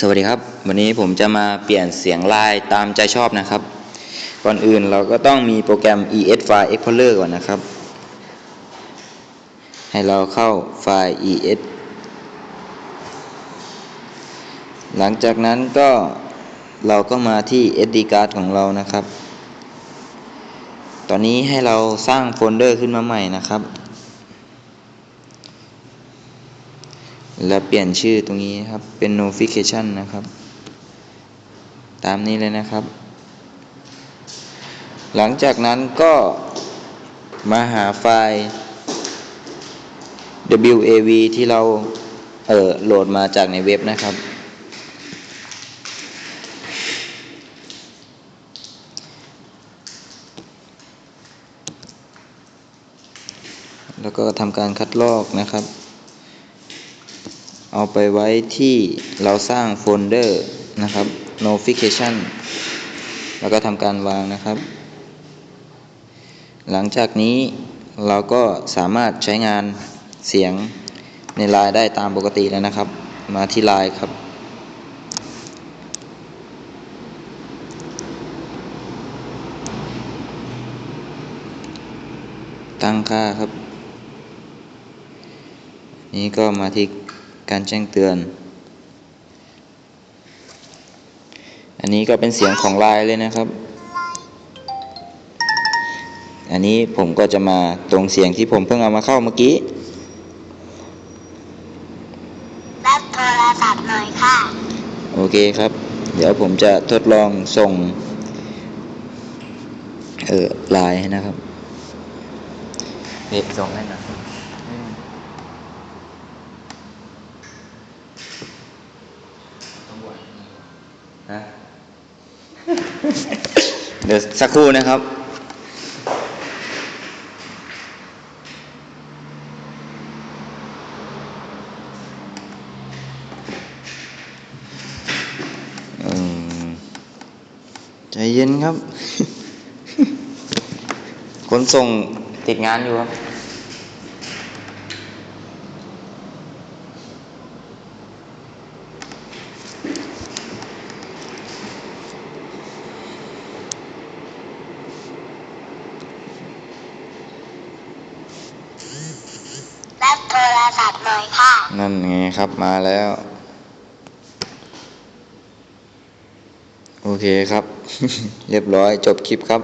สวัสดีครับ วันนี้ผมจะมาเปลี่ยนเสียงไลน์ตามใจชอบนะครับ ก่อนอื่นเราก็ต้องมีโปรแกรม ES File Explorer ก่อนนะครับ ให้เราเข้าไฟล์ ES หลังจากนั้นก็เราก็มาที่ SD card ของเรานะครับ ตอนนี้ให้เราสร้างโฟลเดอร์ขึ้นมาใหม่นะครับ แล้วเปลี่ยนชื่อตรงนี้ครับเป็น notification นะครับ ตามนี้เลยนะครับ หลังจากนั้นก็มาหาไฟล์ WAV ที่เราเออโหลดมาจากในเว็บนะครับ แล้วก็ทำการคัดลอกนะครับ เอาไปไว้ที่เราสร้างโฟลเดอร์นะครับ notification แล้วก็ทำการวางนะครับ หลังจากนี้เราก็สามารถใช้งานเสียงในไลน์ได้ตามปกติแล้วนะครับ มาที่ไลน์ครับตั้งค่าครับ นี้ก็มาที่ การแจ้งเตือน อันนี้ก็เป็นเสียงของไลน์เลยนะครับ อันนี้ผมก็จะมาตรงเสียงที่ผมเพิ่งเอามาเข้าเมื่อกี้รับโทรศัพท์หน่อยค่ะ โอเคครับ เดี๋ยวผมจะทดลองส่ง เออไลน์ให้นะครับนี่ส่งให้หนะ ฮะเดี๋ยวสักครู่นะครับใจเย็นครับคนส่งติดงานอยู่ครับ ศาสตร์หน่อยค่ะ นั่นไงครับมาแล้ว โอเคครับ เรียบร้อยจบคลิปครับ